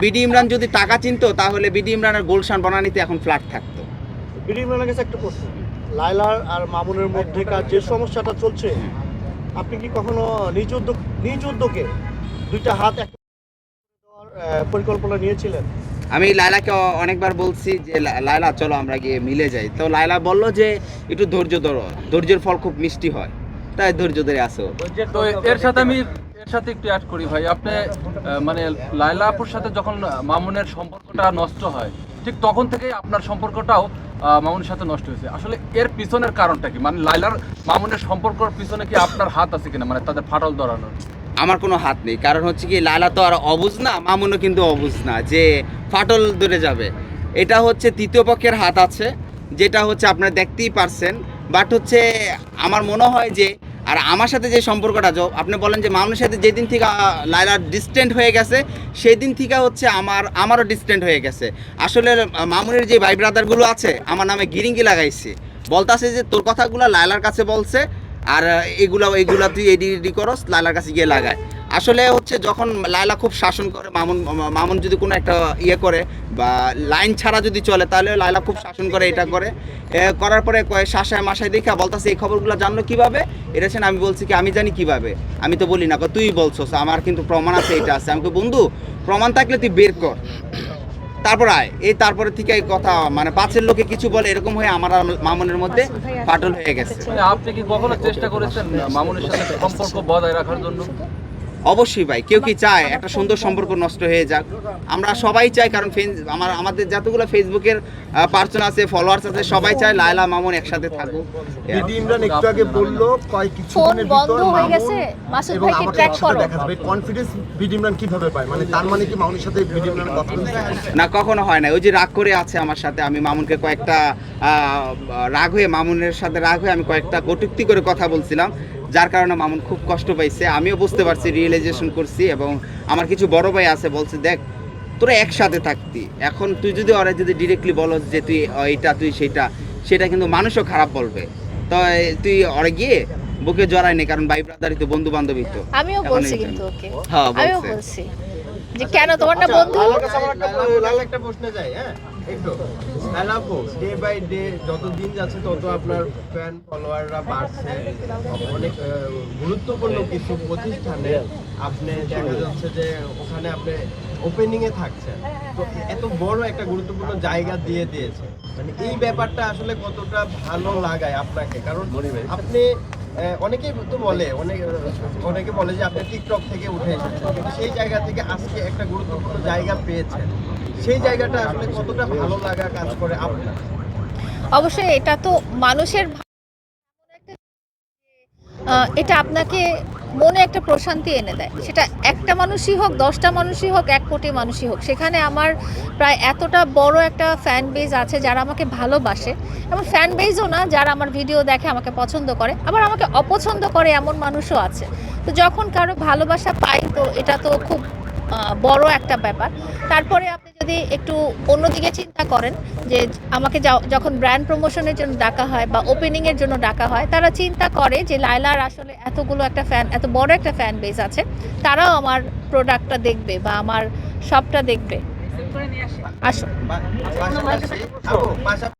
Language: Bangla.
বিডি ইমরান যদি টাকা চিনতো তাহলে বিডি ইমরানের গুলশান বনানীতে এখন ফ্ল্যাট থাকতো। বিডি ইমরানের কাছে একটা প্রশ্ন লাইলার আর মামুনের মধ্যেকার যে সমস্যাটা চলছে আপনি কি কখনো নিজ উদ্যোগ নিজ উদ্যোগে দুইটা হাত এক পরিকল্পনা নিয়েছিলেন? আমি লায়লাকে অনেকবার বলছি যে লা- লায়লা চলো আমরা গিয়ে মিলে যাই। তো লায়লা বলল যে একটু ধৈর্য ধরো। ধৈর্যের ফল খুব মিষ্টি হয়। তাই ধৈর্য ধরে আসো। তো এর সাথে আমি সাথে একটু অ্যাড করি ভাই। আপনি মানে লাইলা আপুর সাথে যখন মামুনের সম্পর্কটা নষ্ট হয়, ঠিক তখন থেকেই আপনার সম্পর্কটাও মামুনের সাথে নষ্ট হয়েছে। আসলে এর পিছনের কারণটা কি? মানে লাইলার মামুনের সম্পর্কের পিছনে কি আপনার হাত আছে কিনা? মানে তাদের ফাটল ধরানোর। আমার কোনো হাত নেই। কারণ হচ্ছে কি, লায়লা তো আর অবুজ না, মামুনও কিন্তু অবুজ না, যে ফাটল ধরে যাবে। এটা হচ্ছে তৃতীয় পক্ষের হাত আছে, যেটা হচ্ছে আপনারা দেখতেই পারছেন। বাট হচ্ছে, আমার মনে হয় যে আর আমার সাথে যে সম্পর্কটা আপনি বলেন যে মামুনের সাথে যেদিন থেকে লাইলা ডিস্টেন্ট হয়ে গেছে সেই দিন থেকে হচ্ছে আমার, আমারও ডিস্টেন্ট হয়ে গেছে। আসলে মামুনের যে ভাই ব্রাদারগুলো আছে, আমার নামে গিরিঙ্গি লাগাইছে। বলতাছে যে, তোর কথাগুলো লাইলার কাছে বলছে আর এগুলা এগুলা তুই এডি এডি করস, লালার কাছে গিয়ে লাগায়। আসলে হচ্ছে যখন লায়লা খুব শাসন করে, মামুন মামুন যদি কোনো একটা ইয়ে করে বা লাইন ছাড়া যদি চলে, তাহলে লায়লা খুব শাসন করে, এটা করে। করার পরে শাসায়, মাসায় দেখা, বলতাছে, এই খবরগুলো জানলো কীভাবে? এটা আমি বলছি কি, আমি জানি কীভাবে? আমি তো বলি না তুই বলছস, আমার কিন্তু প্রমাণ আছে, এটা আছে। আমাকে বন্ধু, প্রমাণ থাকলে তুই বের কর। তারপর আয়। এই তারপরে থেকে এই কথা মানে পাঁচের লোকে কিছু বলে, এরকম হয়ে আমার মামুনের মধ্যে ফাটল হয়ে গেছে। আপনি কি কখনো চেষ্টা করেছেন মামুনের সাথে সম্পর্ক বজায় রাখার জন্য? অবশ্যই ভাই কেউ কি চায়? একটা সুন্দর সম্পর্ক নষ্ট হয়ে যাক। আমরা সবাই চাই কারণ ফেস- আমার আমাদের যতগুলো ফেসবুকের পার্সন আছে ফলোয়ার্স আছে সবাই চায় লায়লা মামুন একসাথে থাকুক। ইমরান একটু আগে বলল কয় ফোন কিছুদিনের বন্ধ ভিতর হয়ে গেছে মাসুদ ভাইকে ট্র্যাক করো। দেখা যাবে কনফিডেন্স বিডি ইমরান কীভাবে পায়? মানে তার মানে কি মামুনের সাথে বিডি ইমরান কথা না কখনো হয় না। ওই যে রাগ করে আছে আমার সাথে আমি মামুনকে কয়েকটা আহ, রাগ হয়ে মামুনের সাথে রাগ হয়ে আমি কয়েকটা কটুক্তি করে কথা বলছিলাম। যার কারণে মামুন খুব কষ্ট পাইছে। আমিও বুঝতে পারছি রিয়েলাইজেশন করছি এবং আমার কিছু বড় ভাই আছে বলছে দেখ তোরা একসাথে থাকতি। এখন তুই যদি ওরা যদি ডিরেক্টলি বলস যে তুই এটা তুই সেটা সেটা কিন্তু মানুষও খারাপ বলবে। তো তুই ওরা গিয়ে বুকে জড়াই নে কারণ ভাই ব্রাদারই তো বন্ধু বান্ধবী তো। আমিও বলছি কিন্তু ওকে। হ্যাঁ, আমিও বলছে। যে কেন তোমার না আচ্ছা, বন্ধু? একটা প্রশ্ন যাই হ্যাঁ? একটু। আপু ডে বাই ডে যত দিন যাচ্ছে তত আপনার ফ্যান ফলোয়াররা বাড়ছে। অনেক গুরুত্বপূর্ণ কিছু প্রতিষ্ঠানে আপনি দেখা যাচ্ছে যে ওখানে আপনি ওপেনিং এ থাকছেন। তো এত বড় একটা গুরুত্বপূর্ণ জায়গা দিয়ে দিয়েছে। মানে এই ব্যাপারটা আসলে কতটা ভালো লাগায় আপনাকে? কারণ আপনি অনেকেই তো বলে, অনেক অনেকে বলে যে আপনি টিকটক থেকে উঠে এসেছেন। কিন্তু সেই জায়গা থেকে আজকে একটা গুরুত্বপূর্ণ জায়গা পেয়েছেন। সেই জায়গাটা আসলে কতটা ভালো লাগা কাজ করে আপনার? অবশ্যই এটা তো মানুষের এটা আপনাকে মনে একটা প্রশান্তি এনে দেয়। সেটা একটা মানুষই হোক, দশটা মানুষই হোক, এক কোটি মানুষই হোক। সেখানে আমার প্রায় এতটা বড় একটা ফ্যান বেজ আছে যারা আমাকে ভালোবাসে। এবং ফ্যান বেজও না, যারা আমার ভিডিও দেখে আমাকে পছন্দ করে। আবার আমাকে অপছন্দ করে এমন মানুষও আছে। তো যখন কারও ভালোবাসা পাই, তো এটা তো খুব বড় একটা ব্যাপার। তারপরে আপনি যদি একটু অন্যদিকে চিন্তা করেন যে আমাকে যখন ব্র্যান্ড প্রমোশনের জন্য ডাকা হয় বা ওপেনিংয়ের জন্য ডাকা হয় তারা চিন্তা করে যে লাইলার আসলে এতগুলো একটা ফ্যান এত বড় একটা ফ্যান বেস আছে তারাও আমার প্রোডাক্টটা দেখবে বা আমার সবটা দেখবে। আসো।